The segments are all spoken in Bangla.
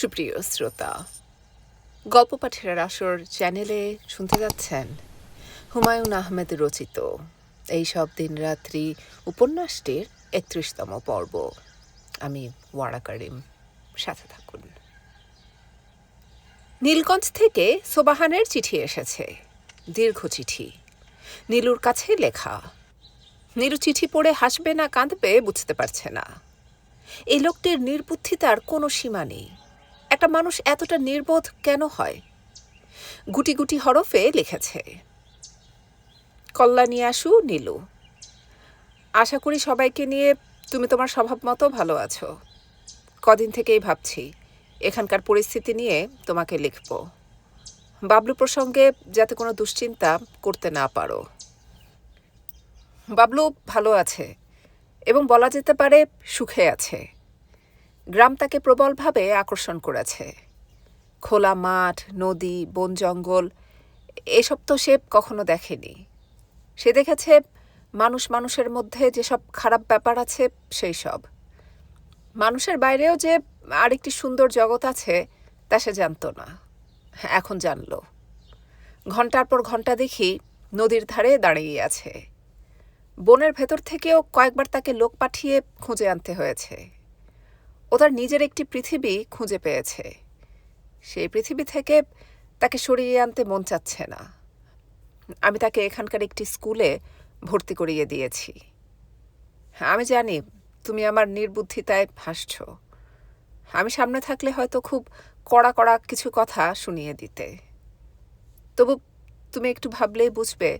সুপ্রিয় শ্রোতা গল্প পাঠের আসর চ্যানেলে শুনতে যাচ্ছেন হুমায়ুন আহমেদ রচিত এই সব দিন রাত্রি উপন্যাসটির একত্রিশতম পর্ব। আমি ওয়ারা করিম, সাথে থাকুন। নীলগঞ্জ থেকে সোবাহানের চিঠি এসেছে, দীর্ঘ চিঠি। নীলুর কাছে লেখা, নীলু চিঠি পড়ে হাসবে না, কাঁদবে, বুঝতে পারছে না। এই লোকটির নির্বুদ্ধিতার কোনো সীমা নেই। একটা মানুষ এতটা নির্বোধ কেন হয়? গুটি গুটি হরফে লিখেছে। কল্যাণী আসু নীলু। আশা করি সবাইকে নিয়ে তুমি তোমার স্বভাব মতো ভালো আছো। কদিন থেকেই ভাবছি এখানকার পরিস্থিতি নিয়ে তোমাকে লিখব। বাবলু প্রসঙ্গে যাতে কোনো দুশ্চিন্তা করতে না পারো। বাবলু ভালো আছে এবং বলা যেতে পারে সুখে আছে। গ্রাম তাকে প্রবলভাবে আকর্ষণ করেছে। খোলা মাঠ, নদী, বন জঙ্গল, এসব তো সে কখনো দেখেনি। সে দেখেছে মানুষ মানুষের মধ্যে যেসব খারাপ ব্যাপার আছে, সেই সব। মানুষের বাইরেও যে আরেকটি সুন্দর জগৎ আছে, তা সে জানতো না। এখন জানল। ঘণ্টার পর ঘণ্টা দেখি নদীর ধারে দাঁড়িয়ে আছে। বনের ভেতর থেকেও কয়েকবার তাকে লোক পাঠিয়ে খুঁজে আনতে হয়েছে। ও তার নিজের একটি পৃথিবী খুঁজে পেয়েছে। সেই পৃথিবী থেকে তাকে সরিয়ে আনতে মন চাচ্ছে না। আমি তাকে এখানকার একটি স্কুলে ভর্তি করিয়ে দিয়েছি। আমি জানি তুমি আমার নির্বুদ্ধিতায় হাসছ আমি সামনে থাকলে হয়তো খুব কড়া কড়া কিছু কথা শুনিয়ে দিতে। তবু তুমি একটু ভাবলেই বুঝবে,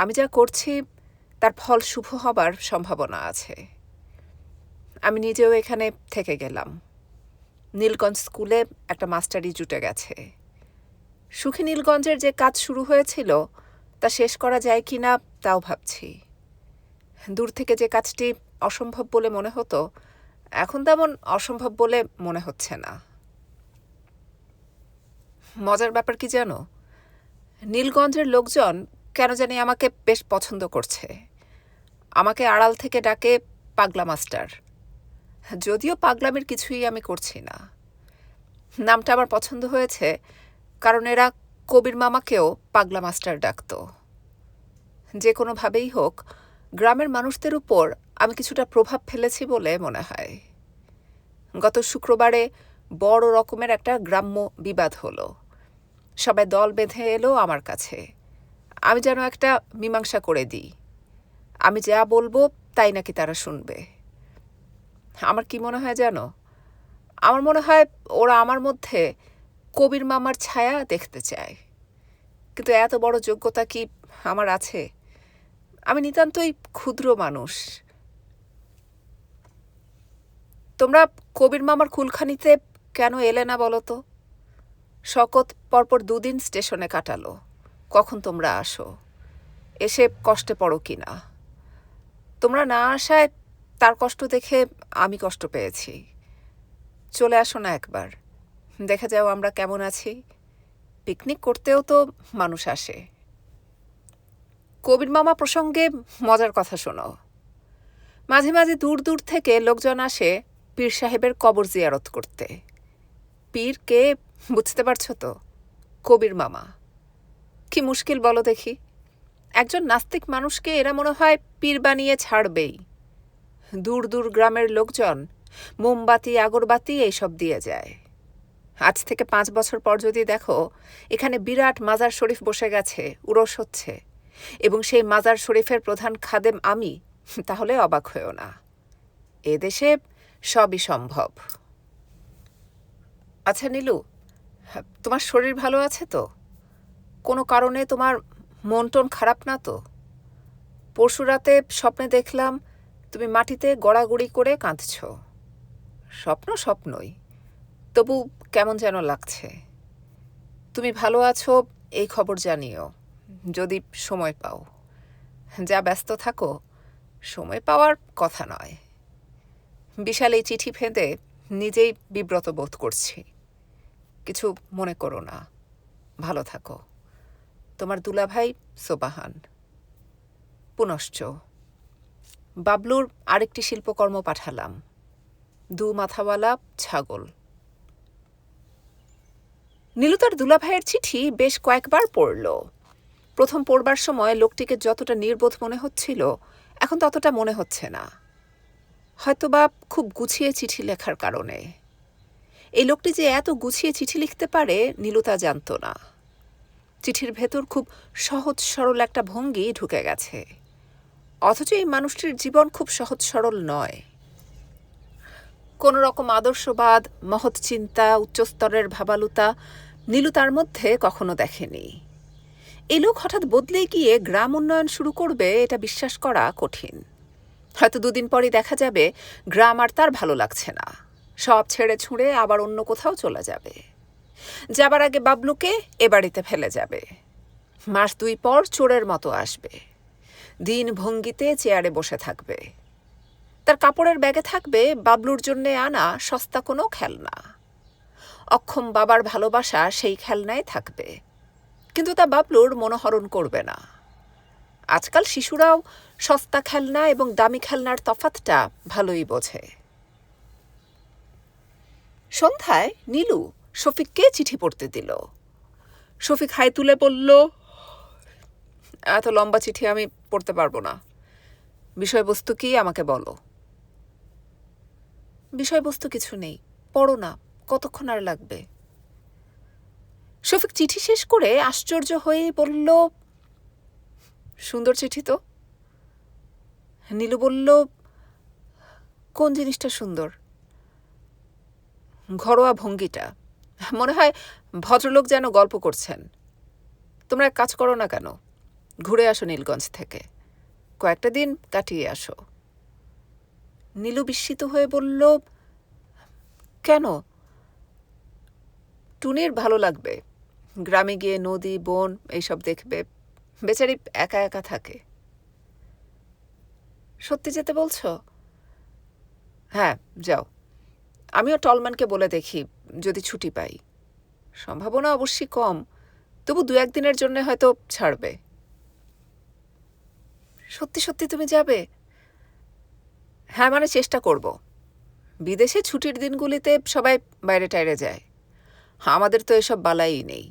আমি যা করছি তার ফল শুভ হবার সম্ভাবনা আছে। আমি নিজেও এখানে থেকে গেলাম। নীলগঞ্জ স্কুলে একটা মাস্টারি জুটে গেছে। সুখী নীলগঞ্জের যে কাজ শুরু হয়েছিল, তা শেষ করা যায় কি না তাও ভাবছি। দূর থেকে যে কাজটি অসম্ভব বলে মনে হতো, এখন তেমন অসম্ভব বলে মনে হচ্ছে না। মজার ব্যাপার কি জানো? নীলগঞ্জের লোকজন কেন জানি আমাকে বেশ পছন্দ করছে। আমাকে আড়াল থেকে ডাকে পাগলা মাস্টার। যদিও পাগলামের কিছুই আমি করছি না। নামটা আমার পছন্দ হয়েছে, কারণ এরা কবির মামাকেও পাগলা মাস্টার ডাকত। যে কোনোভাবেই হোক, গ্রামের মানুষদের উপর আমি কিছুটা প্রভাব ফেলেছি বলে মনে হয়। গত শুক্রবারে বড় রকমের একটা গ্রাম্য বিবাদ হলো। সবাই দল বেঁধে এলো আমার কাছে। আমি যেন একটা মীমাংসা করে দিই। আমি যা বলব তাই নাকি তারা শুনবে। আমার কি মনে হয় জানো? আমার মনে হয় ওরা আমার মধ্যে কবির মামার ছায়া দেখতে চায়। কিন্তু এত বড় যোগ্যতা কি আমার আছে? আমি নিতান্তই ক্ষুদ্র মানুষ। তোমরা কবির মামার কুলখানিতে কেন এলে না বলো তো? শকত পরপর দুদিন স্টেশনে কাটালো। কখন তোমরা আসো? এসে কষ্টে পড়ো কি না তোমরা না আসায় তার কষ্ট দেখে আমি কষ্ট পেয়েছি। চলে আসো না একবার। দেখা যাও আমরা কেমন আছি। পিকনিক করতেও তো মানুষ আসে। কবির মামা প্রসঙ্গে মজার কথা শোনো। মাঝে মাঝে দূর দূর থেকে লোকজন আসে পীর সাহেবের কবর জিয়ারত করতে। পীর কে বুঝতে পারছ তো? কবির মামা। কি মুশকিল বলো দেখি। একজন নাস্তিক মানুষকে এরা মনে হয় পীর বানিয়ে ছাড়বেই। দূর দূর গ্রামের লোকজন মোমবাতি, আগরবাতি এইসব দিয়ে যায়। আজ থেকে পাঁচ বছর পর যদি দেখো, এখানে বিরাট মাজার শরীফ বসে গেছে, উরস হচ্ছে। এবং সেই মাজার শরীফের প্রধান খাদেম আমি, তাহলে অবাক হয়েও না। এদেশে সবই সম্ভব। আচ্ছা নীলু, তোমার শরীর ভালো আছে তো? কোনো কারণে তোমার মন টন খারাপ না তো? পরশু রাতে স্বপ্নে দেখলাম তুমি মাটিতে গড়াগড়ি করে কাঁদছ। স্বপ্ন স্বপ্নই। তবু কেমন যেন লাগছে। তুমি ভালো আছো, এই খবর জানিও। যদি সময় পাও। যা ব্যস্ত থাকো, সময় পাওয়ার কথা নয়। বিশাল এই চিঠি ফেঁদে নিজেই বিব্রত বোধ করছি। কিছু মনে করো না। ভালো থাকো। তোমার দুলাভাই সোবাহান। পুনশ্চ বাবলুর আরেকটি শিল্পকর্ম পাঠালাম। দু মাথাওয়ালা ছাগল। নীলু তার দুলাভাইয়ের চিঠি বেশ কয়েকবার পড়ল। প্রথম পড়বার সময় লোকটিকে যতটা নির্বোধ মনে হচ্ছিল, এখন ততটা মনে হচ্ছে না। হয়তোবা খুব গুছিয়ে চিঠি লেখার কারণে। এই লোকটি যে এত গুছিয়ে চিঠি লিখতে পারে নীলু তা জানত না। চিঠির ভেতর খুব সহজ সরল একটা ভঙ্গি ঢুকে গেছে। অথচ এই মানুষটির জীবন খুব সহজ সরল নয়। কোনো রকম আদর্শবাদ, মহৎ চিন্তা, উচ্চস্তরের ভাবালুতা নীলু তার মধ্যে কখনো দেখেনি। এই লোক হঠাৎ বদলে গিয়ে গ্রাম উন্নয়ন শুরু করবে এটা বিশ্বাস করা কঠিন। হয়তো দুদিন পরই দেখা যাবে গ্রাম আর তার ভালো লাগছে না। সব ছেড়ে ছুঁড়ে আবার অন্য কোথাও চলে যাবে। যাবার আগে বাবলুকে এ বাড়িতে ফেলে যাবে। মাস দুই পর চোরের মতো আসবে। দিন ভঙ্গিতে চেয়ারে বসে থাকবে। তার কাপড়ের ব্যাগে থাকবে বাবলুর জন্যে আনা সস্তা কোনো খেলনা। অক্ষম বাবার ভালোবাসা সেই খেলনায় থাকবে। কিন্তু তা বাবলুর মনোহরণ করবে না। আজকাল শিশুরাও সস্তা খেলনা এবং দামি খেলনার তফাতটা ভালোই বোঝে। সন্ধ্যায় নীলু শফিককে চিঠি পড়তে দিল। শফিক হাই তুলে বলল এত লম্বা চিঠি আমি পড়তে পারব না। বিষয়বস্তু কি আমাকে বলো? বিষয়বস্তু কিছু নেই। পড়ো না, কতক্ষণ আর লাগবে? শফিক চিঠি শেষ করে আশ্চর্য হয়ে বলল, সুন্দর চিঠি তো। নীলু বলল, কোন জিনিসটা সুন্দর? ঘরোয়া ভঙ্গিটা। মনে হয় ভদ্রলোক যেন গল্প করছেন। তোমরা কাজ করো না কেন? ঘুরে আসো নীলগঞ্জ থেকে। কয়েকটা দিন কাটিয়ে আসো। নীলু বিস্মিত হয়ে বলল, কেন? টুনির ভালো লাগবে। গ্রামে গিয়ে নদী, বন এইসব দেখবে। বেচারি একা একা থাকে। সত্যি যেতে বলছো? হ্যাঁ যাও। আমিও টলম্যানকে বলে দেখি, যদি ছুটি পাই। সম্ভাবনা অবশ্যই কম। তবু দু একদিনের জন্য হয়তো ছাড়বে। সত্যি সত্যি তুমি যাবে? হ্যাঁ মানে চেষ্টা করব। বিদেশে ছুটির দিনগুলিতে সবাই বাইরে টাইরে যায়। আমাদের তো এসব বালাই নেই।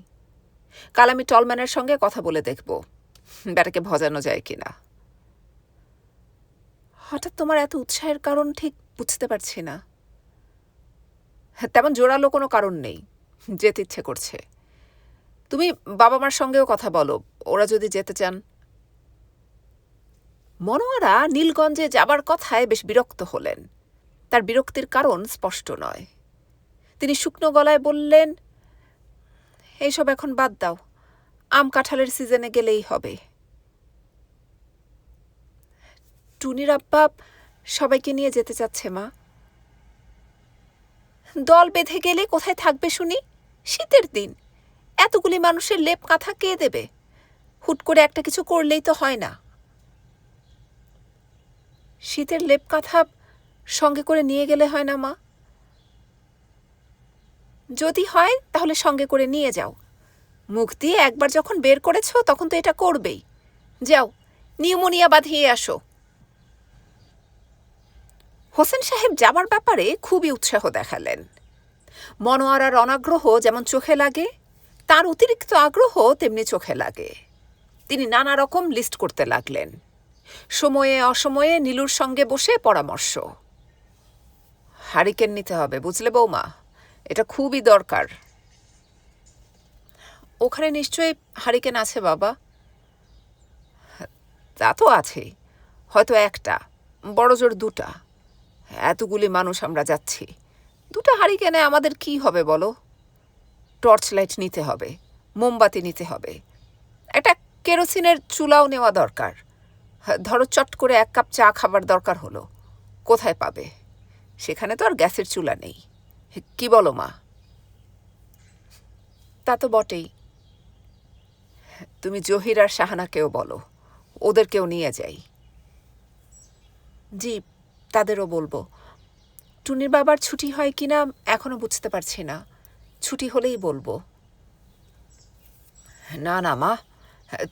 কাল আমি টলম্যানের সঙ্গে কথা বলে দেখব, ব্যাটাকে ভজানো যায় কিনা। হঠাৎ তোমার এত উৎসাহের কারণ ঠিক বুঝতে পারছি না। তেমন জোরালো কোনো কারণ নেই, যেতে ইচ্ছে করছে। তুমি বাবা মার সঙ্গেও কথা বলো, ওরা যদি যেতে চান। মনোয়ারা নীলগঞ্জে যাবার কথায় বেশ বিরক্ত হলেন। তার বিরক্তির কারণ স্পষ্ট নয়। তিনি শুকনো গলায় বললেন, এইসব এখন বাদ দাও। আম কাঁঠালের সিজনে গেলেই হবে। টুনির আব্বা, সবাইকে নিয়ে যেতে চাচ্ছে, মা। দল বেঁধে গেলে কোথায় থাকবে শুনি? শীতের দিন। এতগুলি মানুষের লেপ কাঁথা কে দেবে? হুট করে একটা কিছু করলেই তো হয় না। শীতের লেপ কাঁথা সঙ্গে করে নিয়ে গেলে হয় না, মা। যদি হয়, তাহলে সঙ্গে করে নিয়ে যাও। মুখ দিয়ে একবার যখন বের করেছ, তখন তো এটা করবেই। যাও, নিউমোনিয়া বাঁধিয়ে আসো। হোসেন সাহেব যাবার ব্যাপারে খুবই উৎসাহ দেখালেন। মনোয়ারার অনাগ্রহ যেমন চোখে লাগে, তার অতিরিক্ত আগ্রহ তেমনি চোখে লাগে। তিনি নানা রকম লিস্ট করতে লাগলেন। সময়ে অসময়ে নীলুর সঙ্গে বসে পরামর্শ। হারিকেন নিতে হবে, বুঝলে বৌমা? এটা খুবই দরকার। ওখানে নিশ্চয়ই হারিকেন আছে, বাবা। তা তো আছেই হয়তো একটা, বড় জোর দুটা। এতগুলি মানুষ আমরা যাচ্ছি। দুটা হারিকেনে আমাদের কি হবে বলো? টর্চ লাইট নিতে হবে, মোমবাতি নিতে হবে। একটা কেরোসিনের চুলাও নেওয়া দরকার। ধরো চট করে এক কাপ চা খাবার দরকার হলো। কোথায় পাবে? সেখানে তো আর গ্যাসের চুলা নেই। কি বলো মা? তা তো বটেই। তুমি জহির আর শাহানাকেও বলো। ওদেরকেও নিয়ে যাই। জি, তাদেরও বলব। টুনির বাবার ছুটি হয় কি না এখনও বুঝতে পারছি না। ছুটি হলেই বলব। না না মা,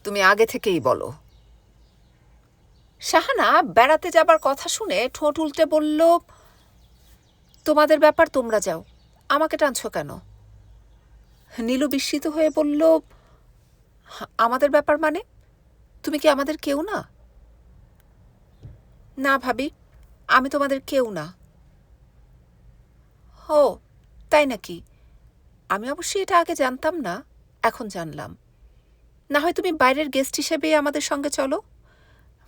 তুমি আগে থেকেই বলো। শাহানা বেড়াতে যাবার কথা শুনে ঠোঁট উল্টে বলল, তোমাদের ব্যাপার তোমরা যাও, আমাকে টানছ কেন? নীলু বিস্মিত হয়ে বলল, আমাদের ব্যাপার মানে? তুমি কি আমাদের কেউ না? না ভাবি, আমি তোমাদের কেউ না। ও, তাই নাকি? আমি অবশ্যই এটা আগে জানতাম না, এখন জানলাম। না হয় তুমি বাইরের গেস্ট হিসেবে আমাদের সঙ্গে চলো।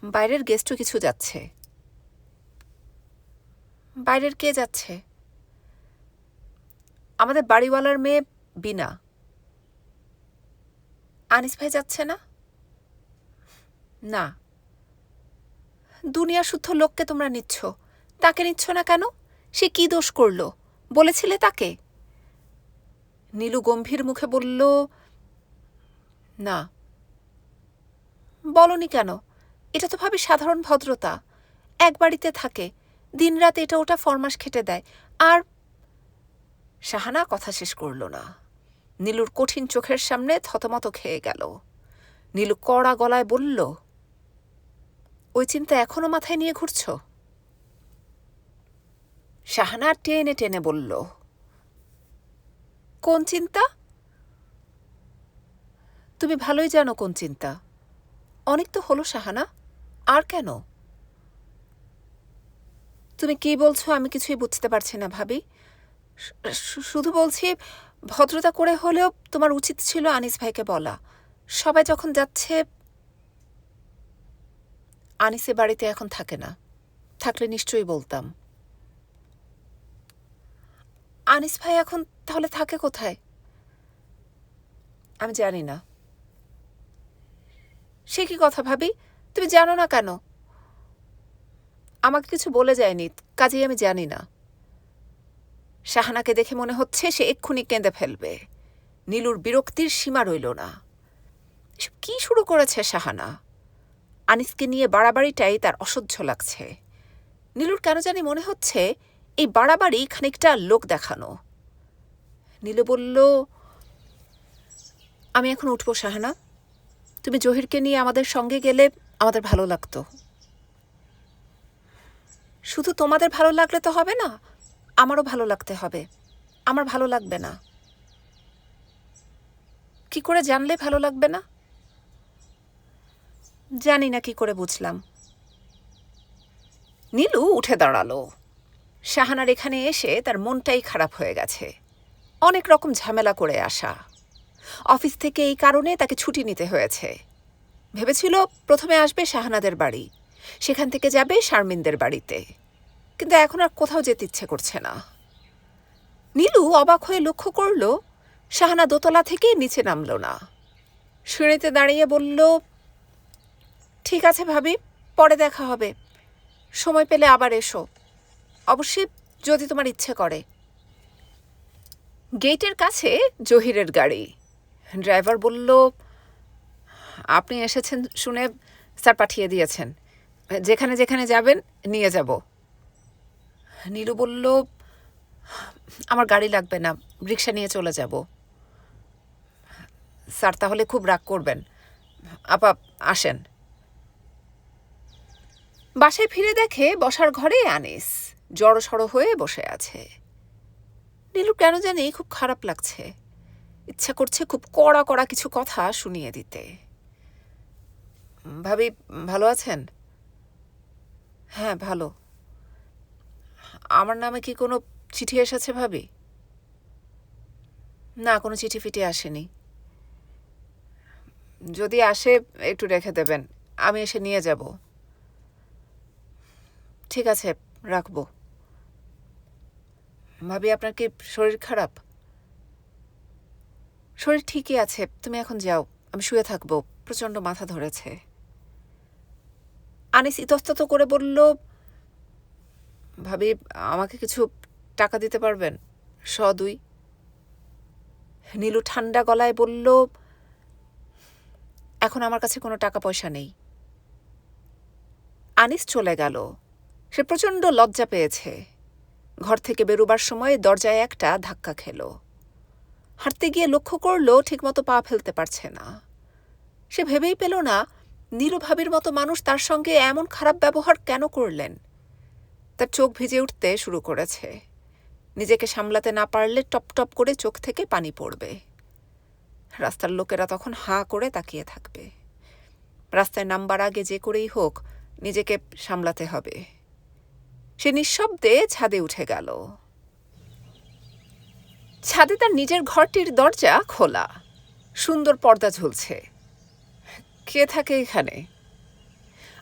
বাইরের গেস্টও কিছু যাচ্ছে। বাইরের কে যাচ্ছে? আমাদের বাড়িওয়ালার মেয়ে বিনা। আনিস ভাই যাচ্ছে না? না। দুনিয়া শুদ্ধ লোককে তোমরা নিচ্ছ। তাকে নিচ্ছ না কেন? সে কি দোষ করল? বলেছিলে তাকে? নীলু গম্ভীর মুখে বলল, না। বলনি কেন? এটা তো ভাবি সাধারণ ভদ্রতা। এক বাড়িতে থাকে, দিনরাত এটা ওটা ফরমাস খেটে দেয়, আর শাহানা কথা শেষ করল না। নীলুর কঠিন চোখের সামনে থতমত খেয়ে গেল। নীলু কড়া গলায় বলল, ওই চিন্তা এখনও মাথায় নিয়ে ঘুরছ? শাহানা টেনে টেনে বলল, কোন চিন্তা? তুমি ভালোই জানো কোন চিন্তা। অনেক তো হলো, শাহানা। আর কেন? তুমি কি বলছো? আমি কিছুই বুঝতে পারছি না, ভাবি। শুধু বলছি, ভদ্রতা করে হলেও তোমার উচিত ছিল আনিস ভাইকে বলা। সবাই যখন যাচ্ছে আনিসে বাড়িতে এখন থাকে না। থাকলে নিশ্চয়ই বলতাম। আনিস ভাই এখন তাহলে থাকে কোথায়? আমি জানি না। সে কি কথা, ভাবি? তুমি জানো না কেন? আমাকে কিছু বলে যায়নি, কাজেই আমি জানি না। শাহানাকে দেখে মনে হচ্ছে সে এক্ষুনি কেঁদে ফেলবে। নীলুর বিরক্তির সীমা রইল না। এসব কি শুরু করেছে শাহানা? আনিসকে নিয়ে বাড়াবাড়িটাই তার অসহ্য লাগছে। নীলুর কেন জানি মনে হচ্ছে এই বাড়াবাড়ি খানিকটা লোক দেখানো। নীলু বলল, আমি এখন উঠব, শাহানা। তুমি জহিরকে নিয়ে আমাদের সঙ্গে গেলে আমাদের ভালো লাগতো। শুধু তোমাদের ভালো লাগলে তো হবে না, আমারও ভালো লাগতে হবে। আমার ভালো লাগবে না। কি করে জানলে ভালো লাগবে না? জানি না কি করে বুঝলাম। নীলু উঠে দাঁড়াল। শাহানার এখানে এসে তার মনটাই খারাপ হয়ে গেছে। অনেক রকম ঝামেলা করে আসা। অফিস থেকে এই কারণে তাকে ছুটি নিতে হয়েছে। ভেবেছিল প্রথমে আসবে শাহানাদের বাড়ি। সেখান থেকে যাবে শারমিনদের বাড়িতে। কিন্তু এখন আর কোথাও যেতে ইচ্ছে করছে না। নীলু অবাক হয়ে লক্ষ্য করল, শাহানা দোতলা থেকে নিচে নামল না। সিঁড়িতে দাঁড়িয়ে বলল, ঠিক আছে ভাবি, পরে দেখা হবে। সময় পেলে আবার এসো। অবশ্যই যদি তোমার ইচ্ছে করে। গেটের কাছে জহিরের গাড়ি। ড্রাইভার বলল আপনি এসেছেন শুনে স্যার পাঠিয়ে দিয়েছেন। যেখানে যেখানে যাবেন, নিয়ে যাব। নীলু বলল, আমার গাড়ি লাগবে না, রিক্সা নিয়ে চলে যাব। স্যার তাহলে খুব রাগ করবেন। আপা, আসেন। বাসায় ফিরে দেখে বসার ঘরে আনিস জড়সড় হয়ে বসে আছে। নীলু কেন জানি খুব খারাপ লাগছে। ইচ্ছা করছে খুব কড়া কড়া কিছু কথা শুনিয়ে দিতে। ভাবি, ভালো আছেন? হ্যাঁ ভালো। আমার নামে কি কোনো চিঠি এসেছে ভাবি? না, কোনো চিঠি ফিটি আসেনি। যদি আসে, একটু রেখে দেবেন। আমি এসে নিয়ে যাব। ঠিক আছে, রাখব। ভাবি, আপনার কি শরীর খারাপ? শরীর ঠিকই আছে, তুমি এখন যাও। আমি শুয়ে থাকব। প্রচণ্ড মাথা ধরেছে। আনিস ইতস্তত করে বলল, ভাবি, আমাকে কিছু টাকা দিতে পারবেন? স দুই। নীলু ঠান্ডা গলায় বলল, এখন আমার কাছে কোনো টাকা পয়সা নেই। আনিস চলে গেল। সে প্রচণ্ড লজ্জা পেয়েছে। ঘর থেকে বেরোবার সময় দরজায় একটা ধাক্কা খেলো। হাঁটতে গিয়ে লক্ষ্য করল, ঠিকমতো পা ফেলতে পারছে না। সে ভেবেই পেল না নীলুভাবির মতো মানুষ তার সঙ্গে এমন খারাপ ব্যবহার কেন করলেন? তার চোখ ভিজে উঠতে শুরু করেছে। নিজেকে সামলাতে না পারলে টপ টপ করে চোখ থেকে পানি পড়বে। রাস্তার লোকেরা তখন হাঁ করে তাকিয়ে থাকবে। রাস্তায় নামবার আগে যে করেই হোক, নিজেকে সামলাতে হবে। সে নিঃশব্দে ছাদে উঠে গেল। ছাদে তার নিজের ঘরটির দরজা খোলা। সুন্দর পর্দা ঝুলছে। কে থাকে এখানে?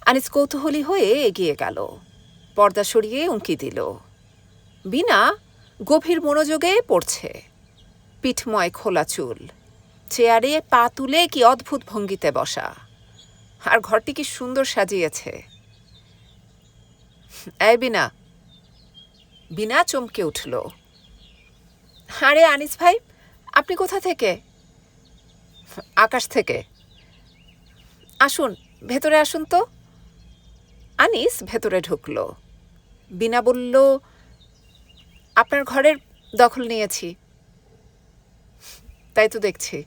আনিস কৌতূহলী হয়ে এগিয়ে গেল। পর্দা সরিয়ে উঁকি দিল। বিনা গভীর মনোযোগে পড়ছে। পিঠময় খোলা চুল। চেয়ারে পা তুলে কি অদ্ভুত ভঙ্গিতে বসা। আর ঘরটি কি সুন্দর সাজিয়েছে। এই বিনা বিনা চমকে উঠল। আরে আনিস ভাই, আপনি কোথা থেকে? আকাশ থেকে। আসুন, ভেতরে আসুন তো। আনিস ভেতরে ঢুকল। বিনা বলল, আপনার ঘরের দখল নিয়েছি। তাই তো দেখছি।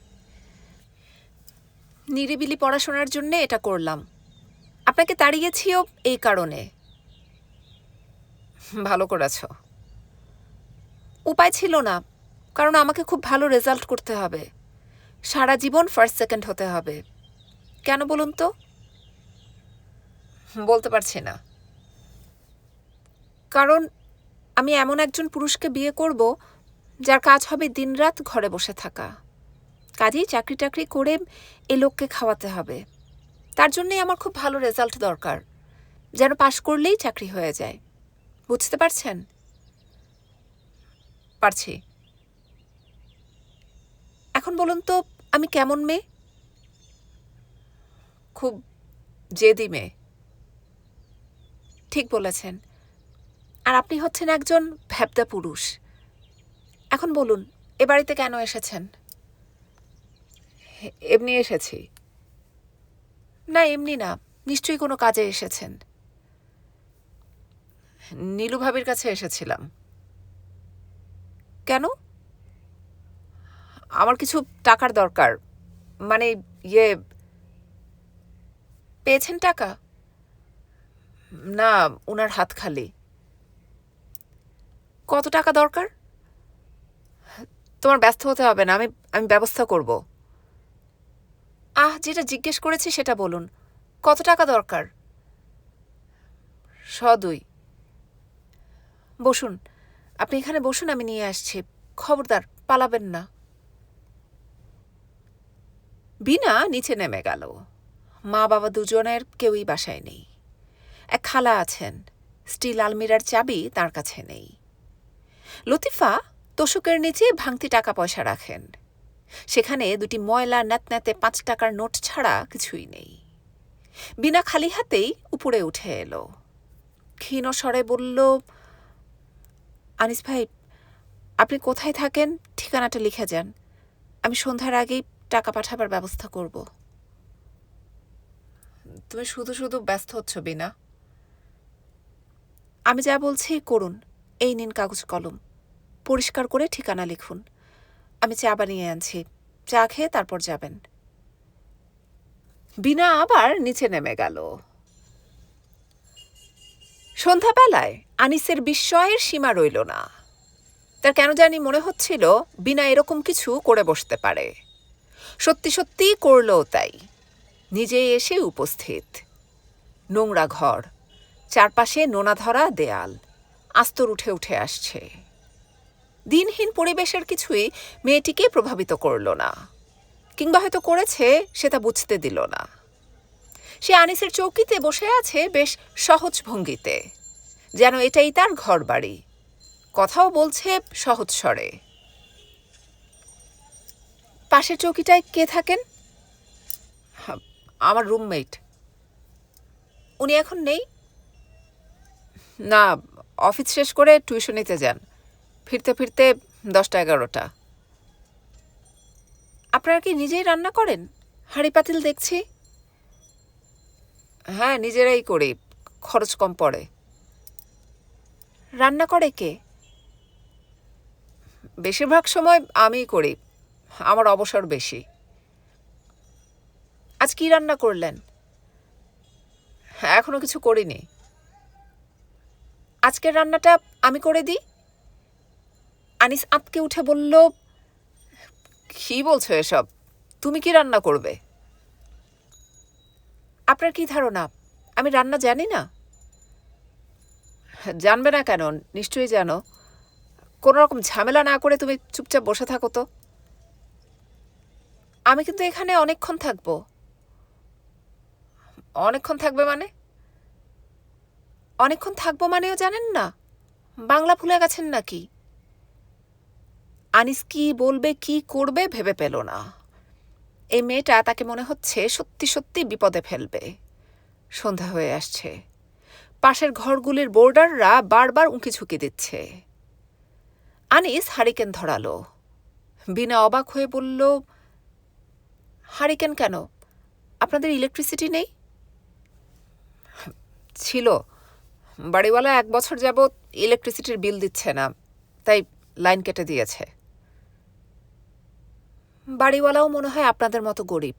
নিরিবিলি পড়াশোনার জন্যে এটা করলাম। আপনাকে তাড়িয়েছিও এই কারণে। ভালো করেছ। উপায় ছিল না, কারণ আমাকে খুব ভালো রেজাল্ট করতে হবে। সারা জীবন ফার্স্ট সেকেন্ড হতে হবে। কেন বলুন তো? বলতে পারছি না। কারণ আমি এমন একজন পুরুষকে বিয়ে করব যার কাজ হবে দিনরাত ঘরে বসে থাকা। কাজেই চাকরি টাকরি করে এ লোককে খাওয়াতে হবে। তার জন্যই আমার খুব ভালো রেজাল্ট দরকার, যেন পাশ করলেই চাকরি হয়ে যায়। বুঝতে পারছেন? পারছি। এখন বলুন তো, আমি কেমন মেয়ে? খুব জেদি মেয়ে। ঠিক বলেছেন। আর আপনি হচ্ছেন একজন ভ্যাবদা পুরুষ। এখন বলুন, এ বাড়িতে কেন এসেছেন? এমনি এসেছি। না, এমনি না, নিশ্চয়ই কোনো কাজে এসেছেন। নীলু ভাবির কাছে এসেছিলাম। কেন? আমার কিছু টাকার দরকার। মানে ইয়ে পেয়েছেন টাকা? না ওনার হাত খালি। কত টাকা দরকার? তোমার ব্যস্ত হতে হবে না আমি আমি ব্যবস্থা করব। আহ যেটা জিজ্ঞেস করেছি সেটা বলুন। কত টাকা দরকার? স দুই। বসুন আপনি এখানে বসুন আমি নিয়ে আসছি। খবরদার পালাবেন না। বিনা নিচে নেমে গেল। মা বাবা দুজনের কেউই বাসায় নেই। এক খালা আছেন, স্টিল আলমিরার চাবি তার কাছে নেই। লতিফা তোষকের নিচে ভাঙতি টাকা পয়সা রাখেন। সেখানে দুটি ময়লা ন্যাতন্যাতে পাঁচ টাকার নোট ছাড়া কিছুই নেই। বিনা খালি হাতেই উপরে উঠে এলো। ক্ষীণ স্বরে বলল, আনিস ভাই, আপনি কোথায় থাকেন? ঠিকানাটা লিখে যান। আমি সন্ধ্যার আগেই টাকা পাঠাবার ব্যবস্থা করব। তুমি শুধু শুধু ব্যস্ত হচ্ছ, বিনা। আমি যা বলছি করুন। এই নিন কাগজ কলম। পরিষ্কার করে ঠিকানা লিখুন। আমি চা বানিয়ে আনছি। চা খেয়ে তারপর যাবেন। বিনা আবার নিচে নেমে গেল। সন্ধ্যাবেলায় আনিসের বিস্ময়ের সীমা রইল না। তার কেন জানি মনে হচ্ছিল, বিনা এরকম কিছু করে বসতে পারে। সত্যি সত্যি করলও তাই। নিজেই এসে উপস্থিত। নোংরা ঘর, চারপাশে নোনা ধরা দেয়াল, আস্তর উঠে উঠে আসছে। দিনহীন পরিবেশের কিছুই মেয়েটিকে প্রভাবিত করল না, কিংবা হয়তো করেছে সেটা বুঝতে দিল না। সে আনিসের চৌকিতে বসে আছে বেশ সহজ ভঙ্গিতে, যেন এটাই তার ঘর বাড়ি কথাও বলছে সহজ স্বরে। পাশের চৌকিটায় কে থাকেন? আমার রুমমেট উনি এখন নেই? না অফিস শেষ করে টিউশনিতে যান। ফিরতে ফিরতে দশটা এগারোটা। আপনারা কি নিজেই রান্না করেন? হাঁড়ি পাতিল দেখছি। হ্যাঁ নিজেরাই করি, খরচ কম পড়ে। রান্না করে কে? বেশিরভাগ সময় আমিই করি, আমার অবসর বেশি। আজ কি রান্না করলেন? এখনও কিছু করিনি। আজকের রান্নাটা আমি করে দিই? আনিস আঁতকে উঠে বলল, কি বলছো এসব? তুমি কি রান্না করবে? আপনার কি ধারণা? আমি রান্না জানি না? জানবে না কেন? নিশ্চয়ই জানো। কোনো রকম ঝামেলা না করে তুমি চুপচাপ বসে থাকো তো। আমি কিন্তু এখানে অনেকক্ষণ থাকব। অনেকক্ষণ থাকবে মানে? অনেকক্ষণ থাকব মানেও জানেন না? বাংলা ভুলে গেছেন নাকি? আনিস কি বলবে, কি করবে ভেবে পেল না। এই মেয়েটা তাকে মনে হচ্ছে সত্যি সত্যি বিপদে ফেলবে। সন্ধ্যা হয়ে আসছে। পাশের ঘরগুলির বোর্ডাররা বারবার উঁকি ঝুঁকি দিচ্ছে। আনিস হারিকেন ধরালো। বিনা অবাক হয়ে বলল, হারিকেন কেন? আপনাদের ইলেকট্রিসিটি নেই? ছিল। বাড়িওয়ালা এক বছর যাবৎ ইলেকট্রিসিটির বিল দিচ্ছে না, তাই লাইন কেটে দিয়েছে। বাড়িওয়ালাও মনে হয় আপনাদের মতো গরিব।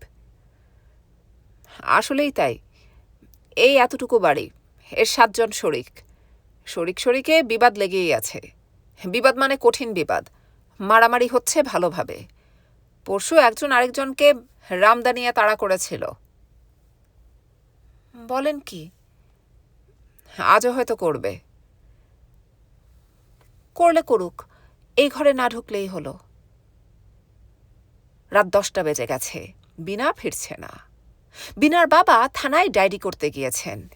আসলেই তাই। এই এতটুকু বাড়ি, এর সাতজন শরিক। শরিক শরিকে বিবাদ লেগেই আছে। বিবাদ মানে কঠিন বিবাদ। মারামারি হচ্ছে ভালোভাবে। পরশু একজন আরেকজনকে রামদানিয়া তাড়া করেছিল। বলেন কি? আজও হয়তো করবে। করলে করুক, এই ঘরে না ঢুকলেই হলো। রাত দশটা বেজে গেছে, বিনা ফিরছে না। বিনার বাবা থানায় ডায়েরি করতে গিয়েছেন।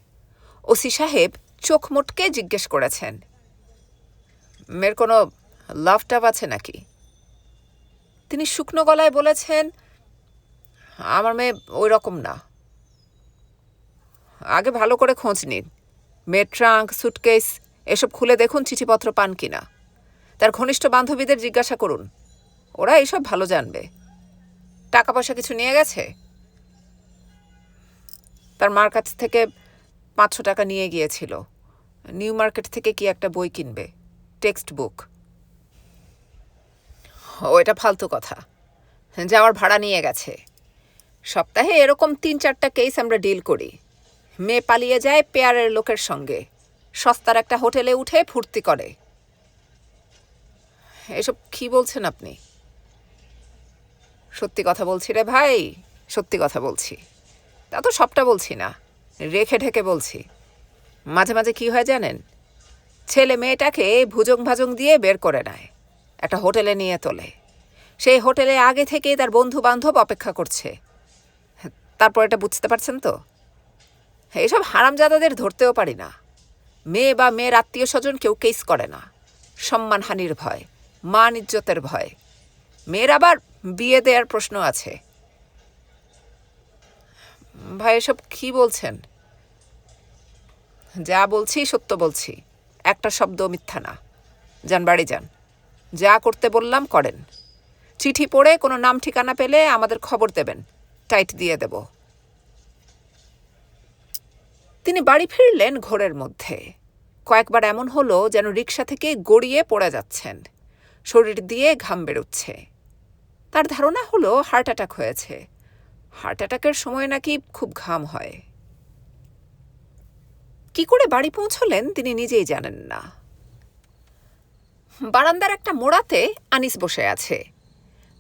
ওসি সাহেব চোখ মোটকে জিজ্ঞেস করেছেন, মেয়ের কোনো লাভ টাভ আছে নাকি? তিনি শুকনো গলায় বলেছেন, আমার মেয়ে ওই রকম না। আগে ভালো করে খোঁজ নিন। মেয়ের ট্রাঙ্ক, সুটকেস, এসব খুলে দেখুন চিঠিপত্র পান কিনা। তার ঘনিষ্ঠ বান্ধবীদের জিজ্ঞাসা করুন। ওরা এসব ভালো জানবে। টাকা পয়সা কিছু নিয়ে গেছে? তার মার কাছ থেকে পাঁচশো টাকা নিয়ে গিয়েছিল। নিউ মার্কেট থেকে কি একটা বই কিনবে? Text book. ও, এটা ফালতু কথা। যাওয়ার ভাড়া নিয়ে গেছে। সপ্তাহে এরকম তিন চারটা কেস আমরা ডিল করি। মেয়ে পালিয়ে যায় পেয়ারের লোকের সঙ্গে। সস্তার একটা হোটেলে উঠে ফুর্তি করে। এসব কি বলছেন আপনি? সত্যি কথা বলছি রে ভাই, সত্যি কথা বলছি। তা তো সবটা বলছি না, রেখে ঢেকে বলছি। মাঝে মাঝে কি হয় জানেন? ছেলে মেয়েটাকে ভুজং ভাজং দিয়ে বের করে নেয়, একটা হোটেলে নিয়ে তোলে। সেই হোটেলে আগে থেকেই তার বন্ধু বান্ধব অপেক্ষা করছে। তারপর এটা বুঝতে পারছেন তো? এইসব হারামজাদাদের ধরতেও পারি না। মেয়ে বা মেয়ের আত্মীয় স্বজন কেউ কেস করে না। সম্মানহানির ভয়, মান ইজ্জতের ভয়। মেয়ের আবার বিয়ে দেওয়ার প্রশ্ন আছে। ভাই, এসব কি বলছেন? যা বলছি, সত্য বলছি। একটা শব্দ মিথ্যা না। যান, বাড়ি যান। যা করতে বললাম, করেন। চিঠি পড়ে কোনো নাম ঠিকানা পেলে আমাদের খবর দেবেন। টাইট দিয়ে দেব। তিনি বাড়ি ফিরলেন ঘোরের মধ্যে। কয়েকবার এমন হলো যেন রিক্সা থেকে গড়িয়ে পড়ে যাচ্ছেন। শরীর দিয়ে ঘাম বেরোচ্ছে। তার ধারণা হলো হার্ট অ্যাটাক হয়েছে। হার্ট অ্যাটাকের সময় নাকি খুব ঘাম হয়। কি করে বাড়ি পৌঁছলেন তিনি নিজেই জানেন না। বারান্দার একটা মোড়াতে আনিস বসে আছে।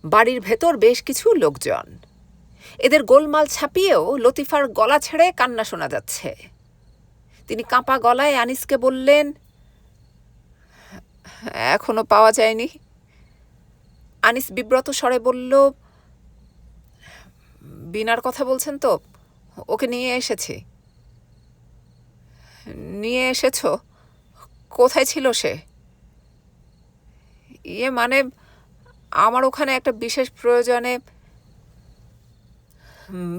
বাড়ির ভেতর বেশ কিছু লোকজন। এদের গোলমাল ছাপিয়েও লতিফার গলা ছেড়ে কান্না শোনা যাচ্ছে। তিনি কাঁপা গলায় আনিসকে বললেন, এখনও পাওয়া যায়নি। আনিস বিব্রত স্বরে বলল, বিনার কথা বলছেন তো, ওকে নিয়ে এসেছি। নিয়ে এসেছ? কোথায় ছিল সে? ইয়ে মানে আমার ওখানে একটা বিশেষ প্রয়োজনে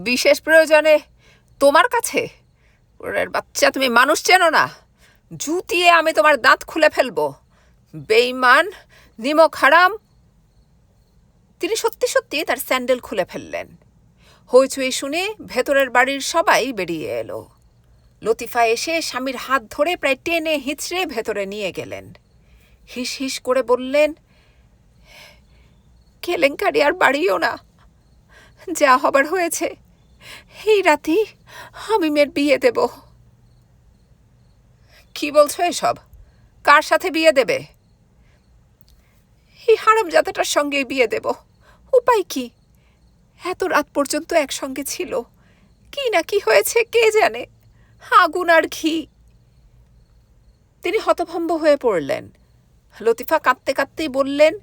বিশেষ প্রয়োজনে তোমার কাছে? বাচ্চা, তুমি মানুষ চেনো না। জুতিয়ে আমি তোমার দাঁত খুলে ফেলব। বেইমান নিমক হারাম। তিনি সত্যি সত্যি তার স্যান্ডেল খুলে ফেললেন। হইচই শুনে ভেতরের বাড়ির সবাই বেরিয়ে এলো। লতিফা এসে স্বামীর হাত ধরে প্রায় টেনে হিঁচড়ে ভেতরে নিয়ে গেলেন। হিস হিস করে বললেন, কেলেঙ্কারি আর বাড়িও না। যা হবার হয়েছে। এই রাতি আমি মেয়ের বিয়ে দেব। কি বলছো এসব? কার সাথে বিয়ে দেবে? এই হারামজাদাটার সঙ্গেই বিয়ে দেব। উপায় কি? এত রাত পর্যন্ত একসঙ্গে ছিল। কি না কি হয়েছে কে জানে? আগুন আর ঘি। তিনি হতভম্ব হয়ে পড়লেন। লতিফা কাঁদতে কাঁদতেই বললেন,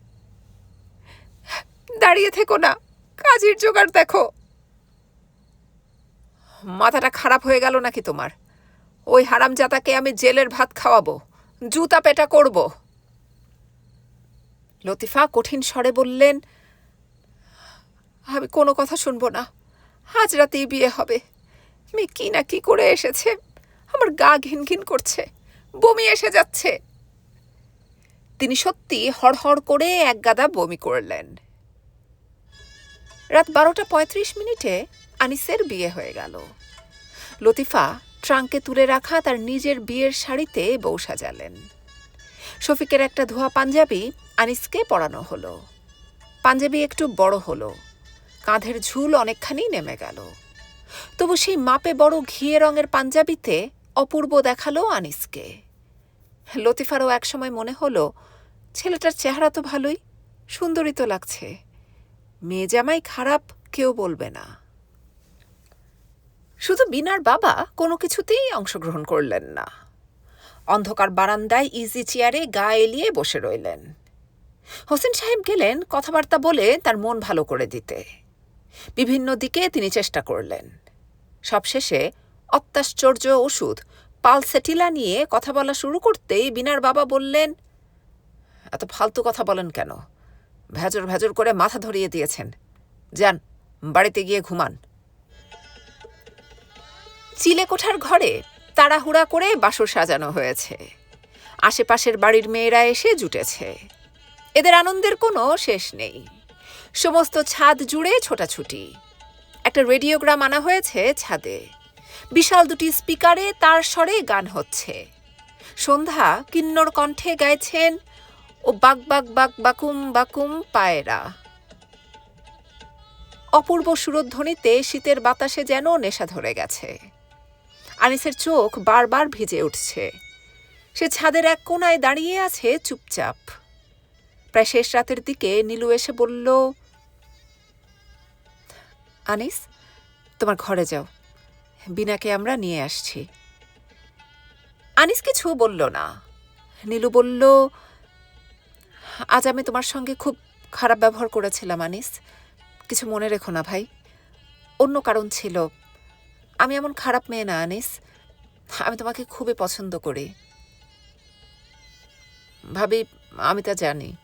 দাঁড়িয়ে থেকো না। কাজের জোগাড় দেখো। মাথাটা খারাপ হয়ে গেল নাকি তোমার? ওই হারামজাতাকে আমি জেলের ভাত খাওয়াবো, জুতা পেটা করব। লতিফা কঠিন স্বরে বললেন, আমি কোনো কথা শুনব না, আজ রাতেই বিয়ে হবে। মেয়ে কি না কি করে এসেছে, আমার গা ঘিন ঘিন করছে, বমি এসে যাচ্ছে। তিনি সত্যি হড়হড় করে এক গাদা বমি করলেন। রাত বারোটা পঁয়ত্রিশ মিনিটে আনিসের বিয়ে হয়ে গেল। লতিফা ট্রাঙ্কে তুলে রাখা তার নিজের বিয়ের শাড়িতে বউ সাজালেন। শফিকের একটা ধোয়া পাঞ্জাবি আনিসকে পরানো হলো। পাঞ্জাবি একটু বড় হলো। কাঁধের ঝুল অনেকখানি নেমে গেল। তবু সেই মাপে বড় ঘিয়ে রঙের পাঞ্জাবিতে অপূর্ব দেখাল আনিসকে। লতিফারও একসময় মনে হলো, ছেলেটার চেহারা তো ভালোই, সুন্দরী তো লাগছে। মেয়ে জামাই খারাপ কেউ বলবে না। শুধু বিনার বাবা কোনো কিছুতেই অংশগ্রহণ করলেন না। অন্ধকার বারান্দায় ইজি চেয়ারে গা এলিয়ে বসে রইলেন। হোসেন সাহেব গেলেন কথাবার্তা বলে তার মন ভালো করে দিতে। বিভিন্ন দিকে তিনি চেষ্টা করলেন। সবশেষে অত্যাশ্চর্য ওষুধ, পালসেটিলা নিয়ে কথা বলা শুরু করতেই বিনার বাবা বললেন, এত ফালতু কথা বলেন কেন? ভেজর ভেজর করে মাথা ধরিয়ে দিয়েছেন। যান, বাড়িতে গিয়ে ঘুমান। চিলে কোঠার ঘরে তাড়াহুড়া করে বাসর সাজানো হয়েছে। আশেপাশের বাড়ির মেয়েরা এসে জুটেছে। এদের আনন্দের কোনো শেষ নেই। সমস্ত ছাদ জুড়ে ছোটাছুটি। একটা রেডিওগ্রাম আনা হয়েছে ছাদে। বিশাল দুটি স্পিকারে তার স্বরে গান হচ্ছে। সন্ধ্যা কিন্নর কণ্ঠে গাইছেন ও বাক বাক বাক, বাকুম বাকুম পায়রা। অপূর্ব সুরধ্বনিতে শীতের বাতাসে যেন নেশা ধরে গেছে। আনিসের চোখ বারবার ভিজে উঠছে। সে ছাদের এক কোনায় দাঁড়িয়ে আছে চুপচাপ। প্রায় শেষ রাতের দিকে নীলু এসে বলল, আনিস, তোমার ঘরে যাও। বিনাকে আমরা নিয়ে আসছি। আনিস কিছু বলল না। নীলু বলল আজ আমি তোমার সঙ্গে খুব খারাপ ব্যবহার করেছিলাম, আনিস। কিছু মনে রেখো না ভাই। অন্য কারণ ছিল। আমি এমন খারাপ মেয়ে না, আনিস। আমি তোমাকে খুবই পছন্দ করি। ভাবি, আমি তা জানি।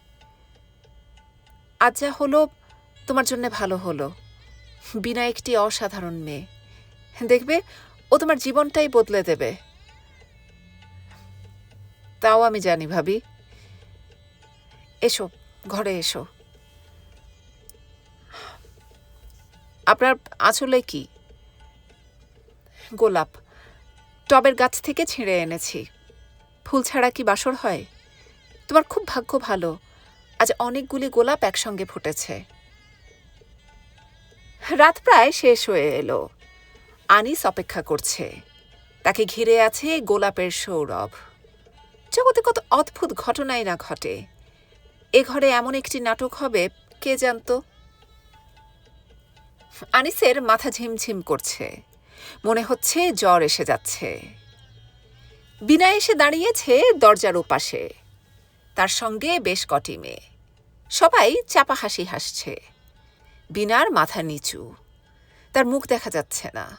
আজ যা হলো, তোমার জন্য ভালো হলো। বিনা একটি অসাধারণ মেয়ে। দেখবে, ও তোমার জীবনটাই বদলে দেবে। তাও আমি জানি, ভাবি। এসো, ঘরে এসো। আপনার আঁচলে কি? গোলাপ, টবের গাছ থেকে ছিঁড়ে এনেছি। ফুল ছাড়া কি বাসর হয়? তোমার খুব ভাগ্য ভালো, আজ অনেকগুলি গোলাপ একসঙ্গে ফুটেছে। রাত প্রায় শেষ হয়ে এলো। আনিস অপেক্ষা করছে। তাকে ঘিরে আছে গোলাপের সৌরভ। জগতে কত অদ্ভুত ঘটনাই না ঘটে। এ ঘরে এমন একটি নাটক হবে, কে জানতো? আনিসের মাথা ঝিমঝিম করছে। মনে হচ্ছে জ্বর এসে যাচ্ছে। বিনা এসে দাঁড়িয়েছে দরজার ওপাশে। তার সঙ্গে বেশ কটি মেয়ে। সবাই চাপা হাসি হাসছে। বিনার মাথা নিচু। তার মুখ দেখা যাচ্ছে না।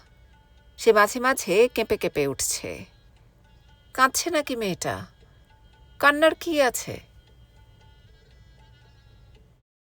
সে মাঝে মাঝে কেঁপে কেঁপে উঠছে। কাঁদছে নাকি মেয়েটা? কান্নার কি আছে?